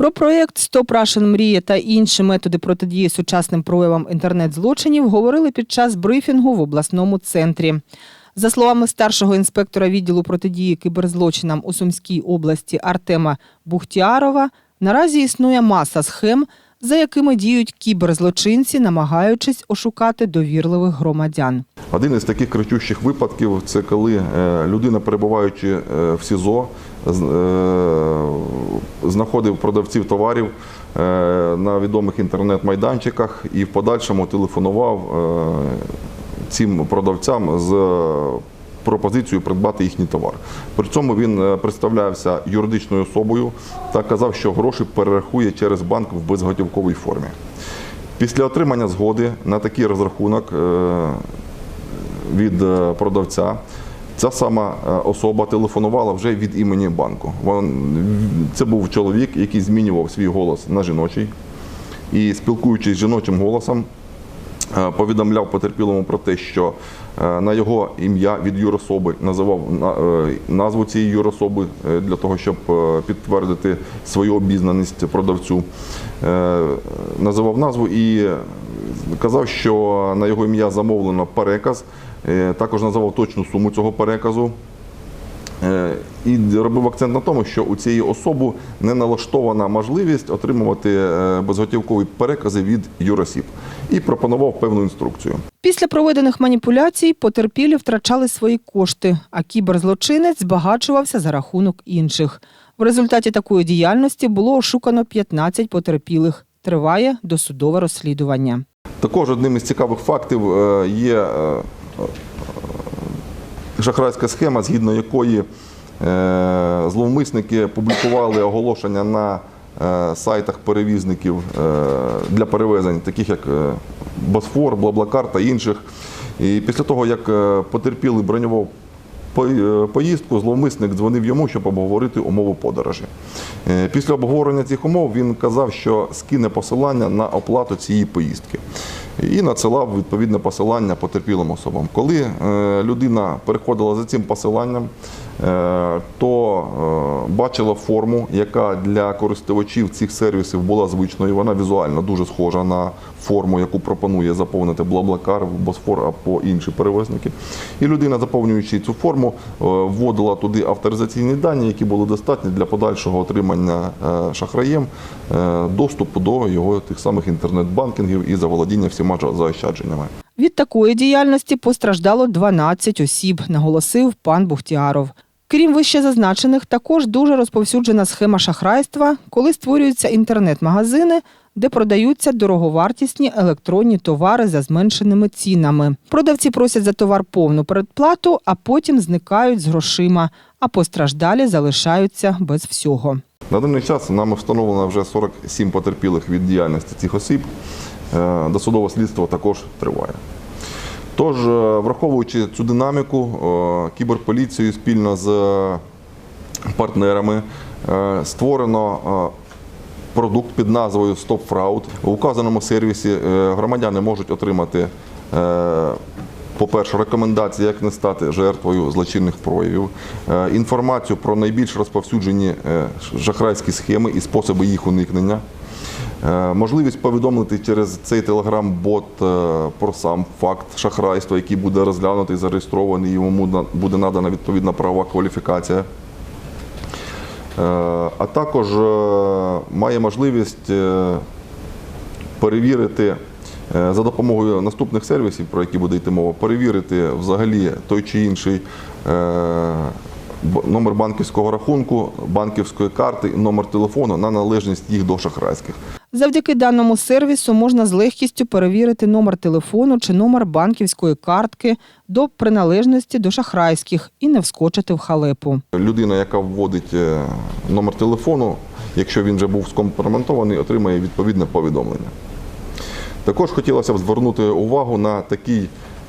Про проєкт «Стоп Russian Мрія та інші методи протидії сучасним проявам інтернет-злочинів говорили під час брифінгу в обласному центрі. За словами старшого інспектора відділу протидії кіберзлочинам у Сумській області Артема Бухтіарова, наразі існує маса схем, за якими діють кіберзлочинці, намагаючись ошукати довірливих громадян. Один із таких кричущих випадків це коли е, людина, перебуваючи е, в СІЗО, е, знаходив продавців товарів на відомих інтернет-майданчиках і в подальшому телефонував цим продавцям з пропозицією придбати їхній товар. При цьому він е, представлявся юридичною особою та казав, що гроші перерахує через банк в безготівковій формі. Після отримання згоди на такий розрахунок е, від е, продавця. Ця сама особа телефонувала вже від імені банку. Це був чоловік, який змінював свій голос на жіночий. І спілкуючись з жіночим голосом, повідомляв потерпілому про те, що на його ім'я від юрособи називав е, назву цієї юрособи е, для того, щоб е, підтвердити свою обізнаність продавцю. Е, Називав назву і казав, що на його ім'я замовлено переказ. Е, Також називав точну суму цього переказу. Е, І робив акцент на тому, що у цієї особи не налаштована можливість отримувати е, безготівкові перекази від юросіб і пропонував певну інструкцію. Після проведених маніпуляцій потерпілі втрачали свої кошти, а кіберзлочинець збагачувався за рахунок інших. В результаті такої діяльності було ошукано 15 потерпілих. Триває досудове розслідування. Також одним із цікавих фактів е, є шахрайська схема, згідно якої е, зловмисники публікували оголошення на е, сайтах перевізників е, для перевезень, таких як Босфор, Блаблакар та інших. І після того, як потерпілий бронював поїздку, зловмисник дзвонив йому, щоб обговорити умови подорожі. Після обговорення цих умов він казав, що скине посилання на оплату цієї поїздки. І надсилав відповідне посилання потерпілим особам. Коли е, людина переходила за цим посиланням, то е, бачила форму, яка для користувачів цих сервісів була звичною. Вона візуально дуже схожа на форму, яку пропонує заповнити Блаблакар, Босфор або інші перевізники. І людина, заповнюючи цю форму, е, вводила туди авторизаційні дані, які були достатні для подальшого отримання е, шахраєм е, доступу до його тих самих інтернет-банкінгів і заволодіння всіма заощадженнями. Від такої діяльності постраждало 12 осіб, наголосив пан Бухтіаров. Крім вище зазначених, також дуже розповсюджена схема шахрайства, коли створюються інтернет-магазини, де продаються дороговартісні електронні товари за зменшеними цінами. Продавці просять за товар повну передплату, а потім зникають з грошима, а постраждалі залишаються без всього. На даний час нами встановлено вже 47 потерпілих від діяльності цих осіб. Е, Досудове слідство також триває. Тож, е, враховуючи цю динаміку, е, кіберполіцією спільно з партнерами е, створено е, продукт під назвою Stop Fraud. У указаному сервісі громадяни можуть отримати, по-перше, рекомендації, як не стати жертвою злочинних проявів, інформацію про найбільш розповсюджені шахрайські схеми і способи їх уникнення. Е, Можливість повідомити через цей телеграм-бот е, про сам факт шахрайства, який буде розглянутий, зареєстрований, йому буде надана відповідна правова кваліфікація. Е, А також має можливість перевірити за допомогою наступних сервісів, про які буде йти мова, перевірити взагалі той чи інший номер банківського рахунку, банківської карти, номер телефону на належність їх до шахрайських. Завдяки даному сервісу можна з легкістю перевірити номер телефону чи номер банківської картки до приналежності до шахрайських і не вскочити в халепу. Людина, яка вводить е, номер телефону, якщо він вже був скомпрометований, отримає відповідне повідомлення. Також хотілося б звернути увагу на такий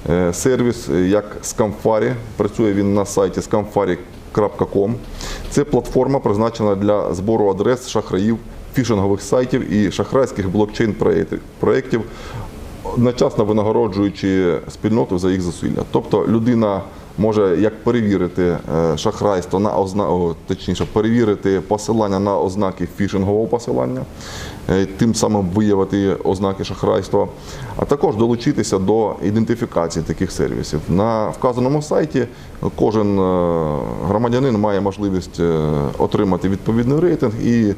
е, сервіс, е, як Scamfari. Працює він на сайті scamfari.com. Це платформа, призначена для збору адрес шахраїв, фішингових сайтів і шахрайських блокчейн-проєктів, одночасно винагороджуючи спільноту за їх зусилля. Тобто людина може як перевірити е, шахрайство на озна... точніше, перевірити посилання на ознаки фішингового посилання, е, тим самим виявити ознаки шахрайства, а також долучитися до ідентифікації таких сервісів. На вказаному сайті кожен е, громадянин має можливість отримати відповідний рейтинг і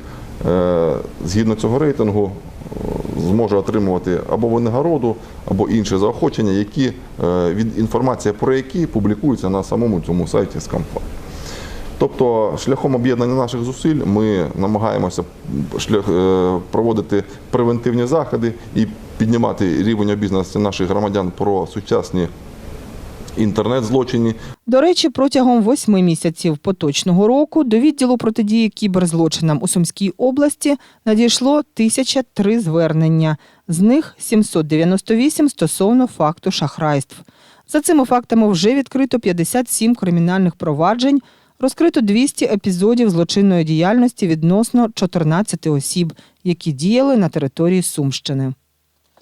згідно цього рейтингу зможе отримувати або винагороду, або інші заохочення, які е, інформація про які публікується на самому цьому сайті Scamfly. Тобто, шляхом об'єднання наших зусиль ми намагаємося шлях, е, проводити превентивні заходи і піднімати рівень обізнаності наших громадян про сучасні інтернет-злочини, До речі, протягом восьми місяців поточного року до відділу протидії кіберзлочинам у Сумській області надійшло 1003 звернення, з них 798 стосовно факту шахрайств. За цими фактами вже відкрито 57 кримінальних проваджень, розкрито 200 епізодів злочинної діяльності відносно 14 осіб, які діяли на території Сумщини.